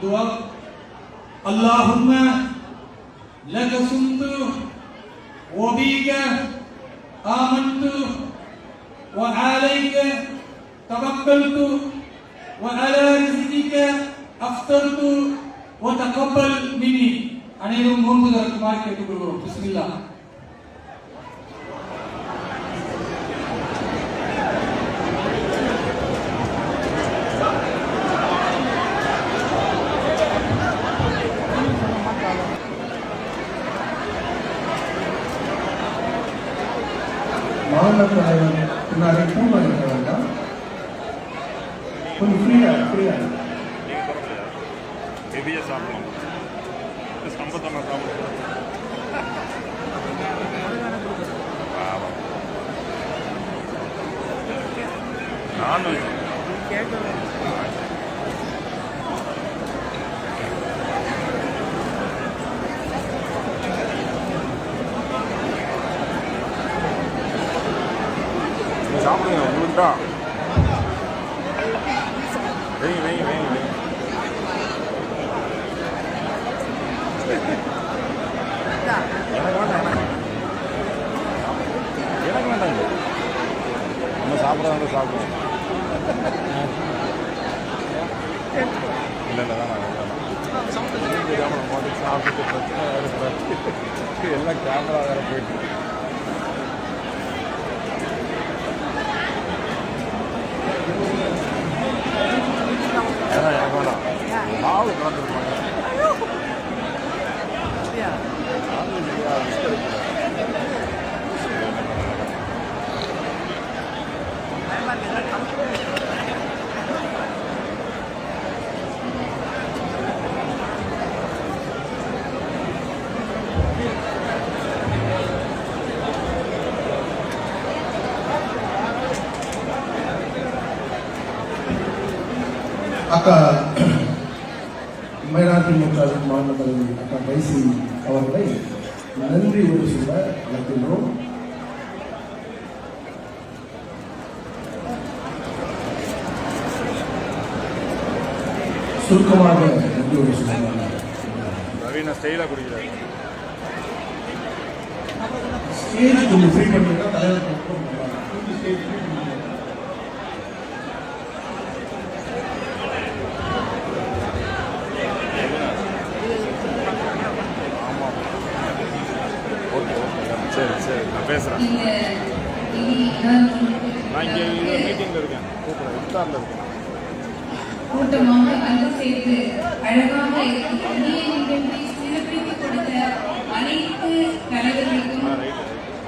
துவா அல்லாஹும்ம லக சுந்து وبيك آمنت وعليك توكلت وعلى رزقك أفطرت وتقبل مني அனைவரும் நோன்பு திறக்குமாறு கேட்டுக்கொள்கிறோம் பிஸ்மில்லா மாநில தலைவர் பின்னாடி பூமா இருக்க வேண்டாம் கொஞ்சம் ஃப்ரீயா ஃப்ரீயா ஹெவியாக சாப்பிடலாம் சம்பத்தமாக சாப்பிடலாம் நான்வெஜ் சாப்பிடுங்க தான் வைங்க வைங்க வைங்க வைங்க எனக்கு வேண்டாம். எனக்கு வேண்டாம் நம்ம சாப்பிட்றவங்க சாப்பிடுவோம். இல்லை இல்லை தான் நான் தெரியாமல் சாப்பிட்டு எல்லாம் கேமரா வேறு போயிட்டு வேணாம் எனக்கு வேண்டாம் மாவு கலந்துருப்பாங்க அக்கா மயிலாட்டிமுக மாநில தலைவர் அக்கா கைசி அவர்களை நன்றி ஒரு சொல்ல அழைக்கின்றோம் சுருக்கமாக நன்றி ஒரு சொல்லுவாங்க ரவீனா ஸ்டைலாக குடிக்கிறாரு. ஸ்டேஜ் கொஞ்சம் ஃப்ரீ பண்ணிட்டா தலைவர் ஸ்டேஜ் ஓகே ஓகே. சரி சரி. நான் பேசுகிறேன் நான் இங்கே மீட்டிங்கில் இருக்கேன். கூப்பிட்றேன் இஃப்தாரில் இருக்கேன். கூட்டமாக அழகாக அனைத்து தலைவர்களுக்கும் ஆ ரைட்டு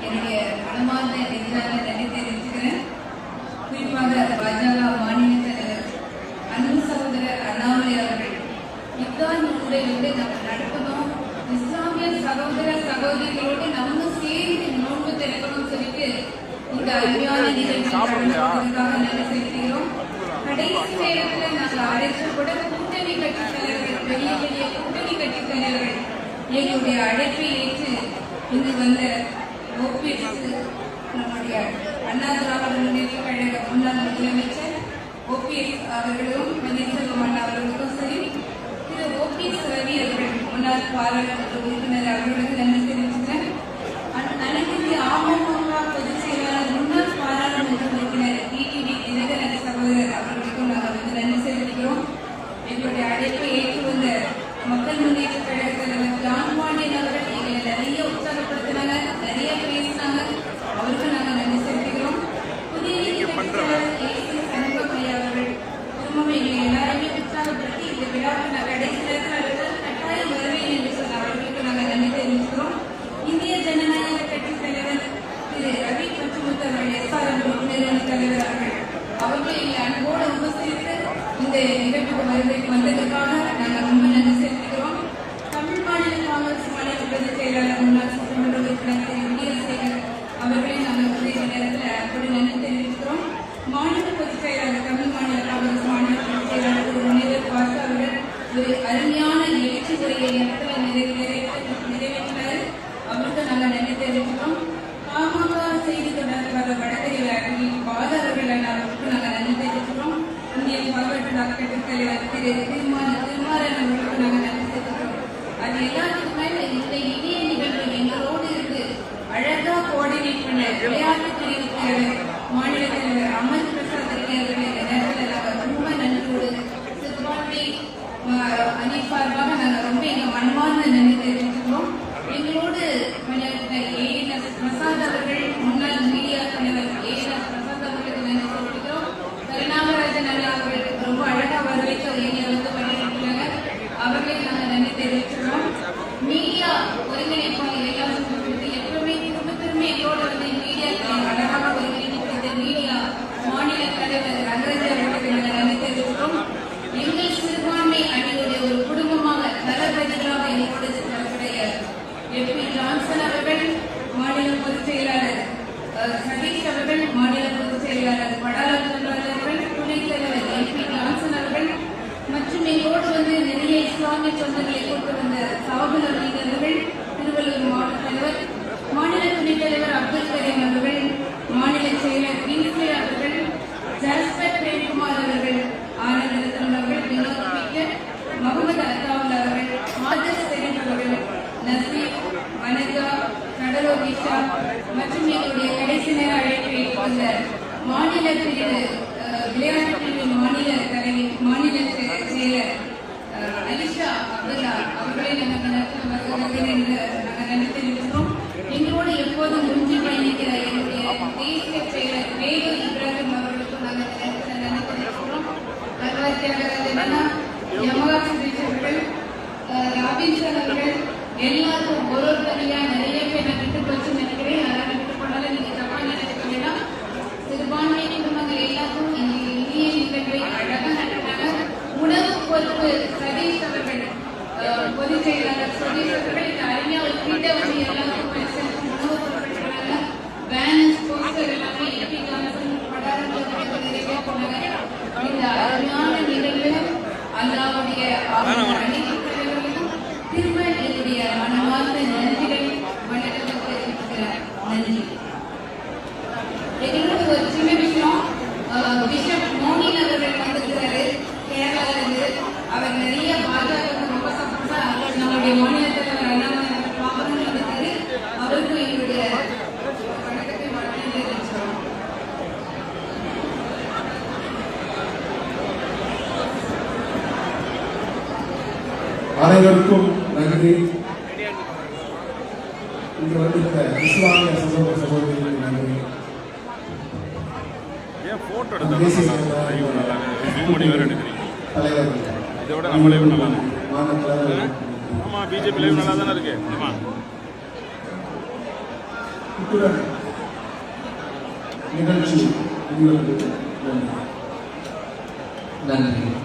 என்னுடைய மனமார்ந்த நெஞ்சான நன்றி தெரிவிச்சுக்கிறேன் குறிப்பாக பாஜக மாநில தலைவர் அன்பு சகோதரர் அண்ணாமலை அவர்கள் இப்தான் நூலை வந்து நம்ம நடக்கணும் இஸ்லாமிய சகோதர சகோதரிகளோடு நம்ம சேர்ந்து நோன்பு திறக்கணும்னு சொல்லிட்டு இந்த அருமையான நிகழ்ச்சி கடைசி நேரத்துல நாங்கள் அழைத்து கூட கூட்டணி கட்சி தலைவர்கள் பெரிய பெரிய கூட்டணி கட்சி தலைவர்கள் எங்களுடைய அழைப்பை ஏற்று இங்கு வந்த ஓபிஎஸ் நம்முடைய அண்ணா திராவிட முன்னேற்ற கழக முன்னாள் முதலமைச்சர் ஓபிஎஸ் அவர்களும் பன்னீர்செல்வம் அண்ணா அவர்களுக்கும் சரி திரு ஓபிஎஸ் ரவி அவர்கள் முன்னாள் பாராளுமன்ற உறுப்பினர் அவர்களுக்கு நன்றி தெரிவிச்சுக்கிறேன் அன- அனைத்து இந்திய அமமுக பொதுச் செயலாளர் முன்னாள் பாராளுமன்ற உறுப்பினர் டிடிவி தினகரன் சகோதரர் அவர்களுக்கும் நாங்கள் வந்து நன்றி செலுத்துகிறோம் எங்களுடைய அழைப்பை ஏற்று வந்த மக்கள் முன்னேற்ற கழக தலைவர் ஜான் பாண்டியன் அவர்கள் எங்களை நிறைய உற்சாகப்படுத்தினாங்க நிறைய பேசினாங்க அவருக்கு நாங்கள் நன்றி செலுத்துகிறோம் புதிய நீதிமன்ற ஏசி சண்முகம் ஐயா அவர்கள் திரும்பவும் எங்களை எல்லாருமே உற்சாகப்படுத்தி இந்த விழாவுக்கு நான் கடைசி நேரத்தில் அவர்கள் கட்டாயம் வருவேன் என்று சொன்ன அவர்களுக்கு நாங்கள் நன்றி தெரிவிக்கிறோம் இந்திய ஜனநாயக கட்சி தலைவர் திரு ரவி பச்சுமுத்து அவர்கள் எஸ்ஆர்எம் உறுப்பினர் தலைவர் அன்போடு இந்த நிகழ்வுக்கு வருவதற்கு வந்ததற்காக நாங்கள் ரொம்ப நன்றி செலுத்துகிறோம். தமிழ் மாநில காங்கிரஸ் மாநில பொதுச் செயலாளர் முன்னாள் தலைவர் திரு திருமண திருமாறன் அவர்களுக்கு நாங்கள் நன்றி செலுத்துகிறோம் அது எல்லாத்துக்குமே இந்த இணைய நிகழ்வு எங்களோடு இருந்து அழகாக கோஆர்டினேட் பண்ண விளையாட்டு இருக்கிறார்கள் யமராஜ் அவர்கள் ராபின்சன் அவர்கள் எல்லாருக்கும் ஒரு ஒரு தனியாக நிறைய பேர் நான் விட்டு போச்சு நினைக்கிறேன் யாராவது விட்டு போனாலும் நீங்க தப்பா நினைச்சுக்கோங்கன்னா சிறுபான்மை குடும்பங்கள் எல்லாருக்கும் இந்திய நிகழ்வை அழகாக நடத்தினாங்க உணவு பொறுப்பு சதீஷ் அவர்கள் பொதுச் செயலாளர் சதீஷ் அவர்கள் இந்த அருமையா ஒரு வீட்டை வந்து எல்லாருக்கும் உணவு பொருட்கள் பேனர்ஸ் போஸ்டர் எல்லாமே எம்பி கவர்மெண்ட் வடாரங்களுக்கு நிறைய போனாங்க இந்த அருமையான அல்லாவுடைய திரும்ப என்னுடைய மனமால் அனைவருக்கும் நன்றி. இங்கு வந்திருந்த இஸ்லாமிய சகோதர சகோதரிகளுக்கு நன்றி. தேசிய தலைவர். இதோட நம்ம லைவ் நல்லா ஆமா பிஜேபி நல்லா தானே இருக்கு. ஆமா. நன்றி. நன்றி.